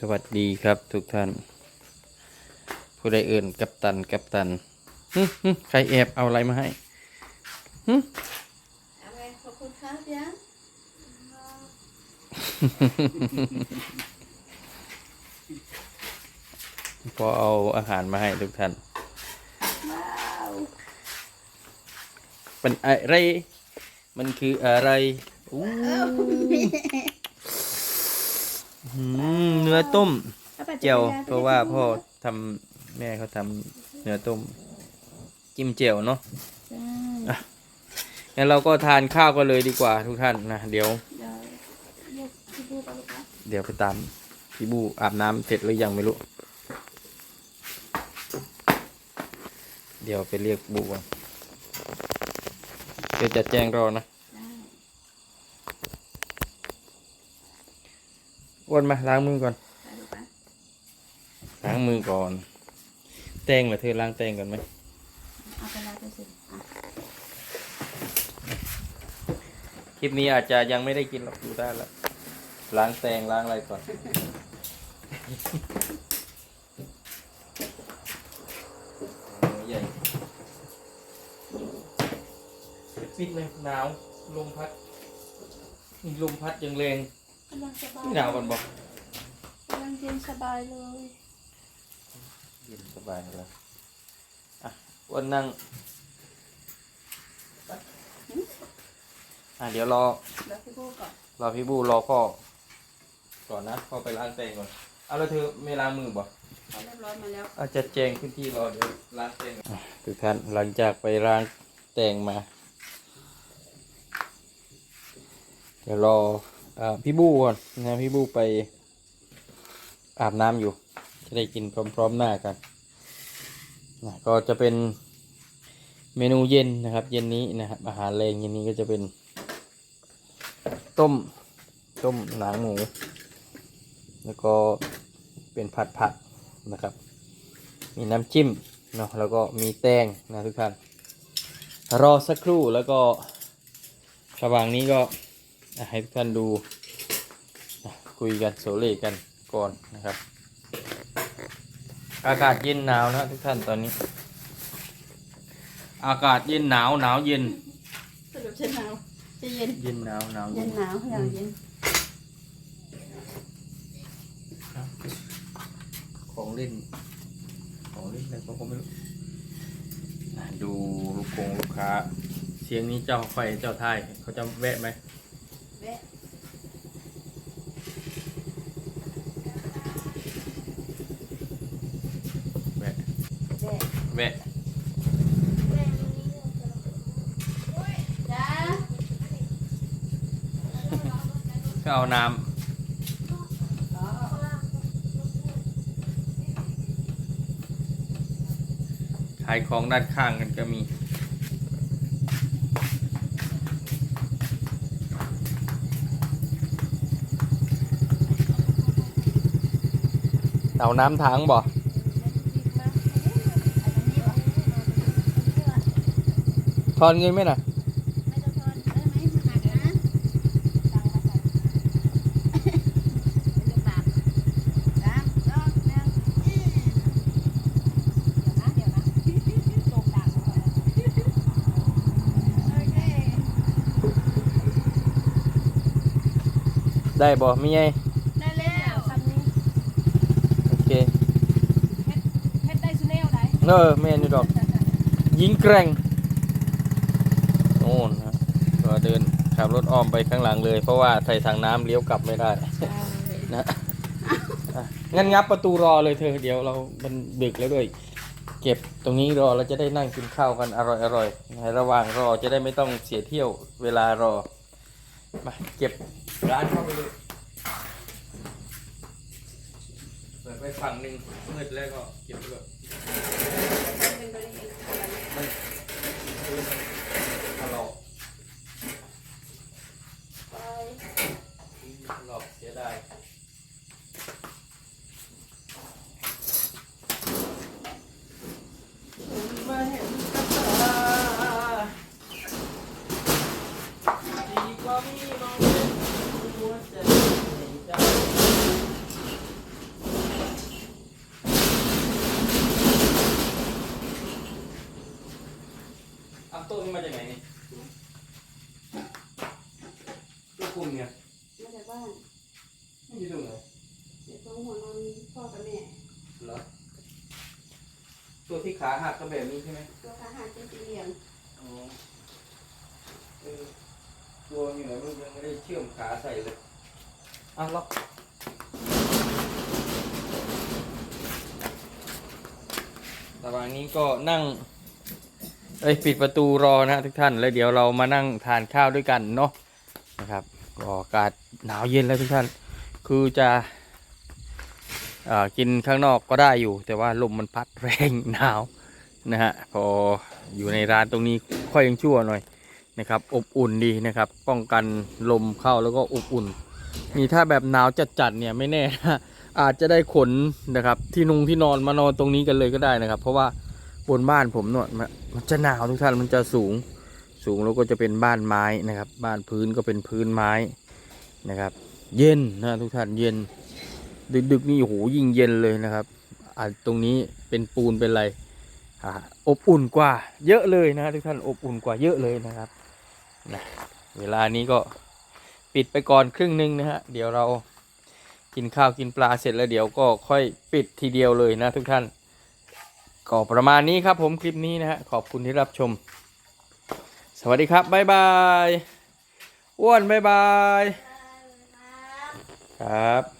สวัสดีครับทุกท่าน ผู้ใดเอื่นกัปตันกัปตันหึหึใครแอบเอาอะไรมาให้หึอะไรขอบคุณครับยังพอเอาอาหารมาให้ทุกท่านว้าวเป็นอะไร มันคืออะไรอู้ หืมเนื้อต้มเจียวเพราะว่าพ่อทำแม่เขาทำเนื้อต้มจิ้มเจียวเนาะใช่งั้นเราก็ทานข้าวกันเลยดีกว่าทุกท่านนะเดี๋ยวเดี๋ยวเรียกพี่บูไปลูกนะเดี๋ยวไปตามพี่บูอาบน้ำเสร็จหรือยังไม่รู้ เดี๋ยวไปเรียกบูก่อนเดี๋ยวจะแจ้งรอนะ ได้ อ้ วนมาล้างมือก่อนได้ลูกนะล้างมือก่อน แตงเหรอเธอล้างแตงก่อนไหมเอาไปล้างไปสิอะคลิปนี้อาจจะยังไม่ได้กินหรอกดูได้แล้วล้างแตงล้างอะไรก่อน ใหญ่ปิดเลยหนาว ลมพัดมีลมพัดยังแรง กำลังสบายไม่หนาวก่อนบอกกำลังเย็นสบายเลยเย็นสบายแล้วอะวันนั่งอะเดี๋ยวรอเดี๋ยวพี่บูก่อนรอพี่บูรอพ่อก่อนนะพ่อไปล้างแตงก่อนเอาแล้วเธอไม่ล้างมือบ่เขาเรียบร้อยมาแล้วอาจจะแจงพื้นที่รอเดี๋ยวล้างแตงก่อนทุกท่านหลังจากไปล้างแตงมา เดี๋ยวรออา พี่บูก่อนนะพี่บูไปอาบน้ำอยู่ จะได้กินพร้อมๆหน้ากันนะก็จะเป็นเมนูเย็นนะครับ เย็นนี้นะครับ อาหารแรงเย็นนี้ก็จะเป็น ต้มต้มหนังหมู แล้วก็เป็นผัดผักนะครับ มีน้ำจิ้มเนาะแล้วก็มีแตงนะทุกท่านรอสักครู่แล้วก็ระหว่างนี้ก็ ให้ทุกท่านดูอะคุยกันโซเลกันก่อนนะครับ อากาศเย็นหนาวนะทุกท่านตอนนี้ อากาศเย็นหนาวหนาวเย็นสรุปจะหนาวจะเย็นเย็นหนาวหนาวเย็นหนาวอย่างเย็นของเล่นของเล่นอะไรก็ไม่รู้อะดูลูกคงลูกค้า เสียงนี้เจ้าไฟเจ้าท้ายเขาจะแวะไหม แวะ แวะ แวะก็เอาน้ำขายของด้านข้างกันก็มี เอาน้ำถังบ่ ทอนเงินไหมน่ะไม่ต้องทอนได้ไหมหักนะตังค์มาใส่เป็นปากสามสองหนึ่งเดี๋ยวนะเดี๋ยวนะโด่งดังก่อนโอเคได้บ่มีไงได้แล้วคำนี้โอเคเฮ็ดได้สุแนวได้เออแม่นี่ดอกยิงแกร่งโน่นนะก็เดินขับรถอ้อมไปข้างหลังเลย เพราะว่าไทยทางน้ำเลี้ยวกลับไม่ได้นะอะงั้นงับประตูรอเลยเธอ เดี๋ยวเรามันดึกแล้วด้วย เก็บตรงนี้รอเราจะได้นั่งกินข้าวกันอร่อยอร่อยในระหว่างรอจะได้ไม่ต้องเสียเที่ยวเวลารอมาเก็บร้านเข้าไปเลยเปิดไปฝั่งหนึ่งมืดแล้วก็เก็บไปเลย มันคือมันถลอกถลอกเสียดาย มาเห็นกับตาดีกว่ามีน้องเป็นหัวใจให้เจ้า โต๊ะนี้มาจากไหนนี่ตัวคุมเนี่ยมาจากบ้านมันอยู่ตรงไหนเดี๋ยวตรงหัวนอนพ่อกับแม่เหรอตัวที่ขาหักก็แบบนี้ใช่ไหมตัวขาหักเป็นสี่เหลี่ยมอ๋อเออตัวอยู่ไหนมันยังไม่ได้เชื่อมขาใส่เลยอะล็อกระหว่างนี้ก็นั่ง เอ้ยปิดประตูรอนะทุกท่าน แล้วเดี๋ยวเรามานั่งทานข้าวด้วยกันเนาะนะครับก็อากาศหนาวเย็นแล้วทุกท่าน คือจะอกินข้างนอกก็ได้อยู่ แต่ว่าลมมันพัดแรงหนาวนะฮะพออยู่ในร้านตรงนี้ค่อยยังชั่วหน่อยนะครับ อบอุ่นดีนะครับ ป้องกันลมเข้าแล้วก็อบอุ่นมีถ้าแบบหนาวจัดๆเนี่ยไม่แน่นะอาจจะได้ขนนะครับที่นุงที่นอนมานอนตรงนี้กันเลยก็ได้นะครับ เพราะว่า บนบ้านผมเนี่ยมันมันจะหนาวทุกท่านมันจะสูงสูงแล้วก็จะเป็นบ้านไม้นะครับ บ้านพื้นก็เป็นพื้นไม้นะครับ เย็นนะทุกท่านเย็น ดึกๆนี่โอ้โหยิ่งเย็นเลยนะครับอ่าตรงนี้เป็นปูนเป็นอะไรอ่าอบอุ่นกว่า เยอะเลยนะทุกท่านอบอุ่นกว่าเยอะเลยนะครับนะเวลานี้ก็ปิดไปก่อนครึ่งหนึงนะฮะเดี๋ยวเรากินข้าวกินปลาเสร็จแล้วเดี๋ยวก็ค่อยปิดทีเดียวเลยนะทุกท่าน ก็ประมาณนี้ครับผมคลิปนี้นะฮะขอบคุณที่รับชม สวัสดีครับบ๊ายบายอ้วนบ๊ายบายครับ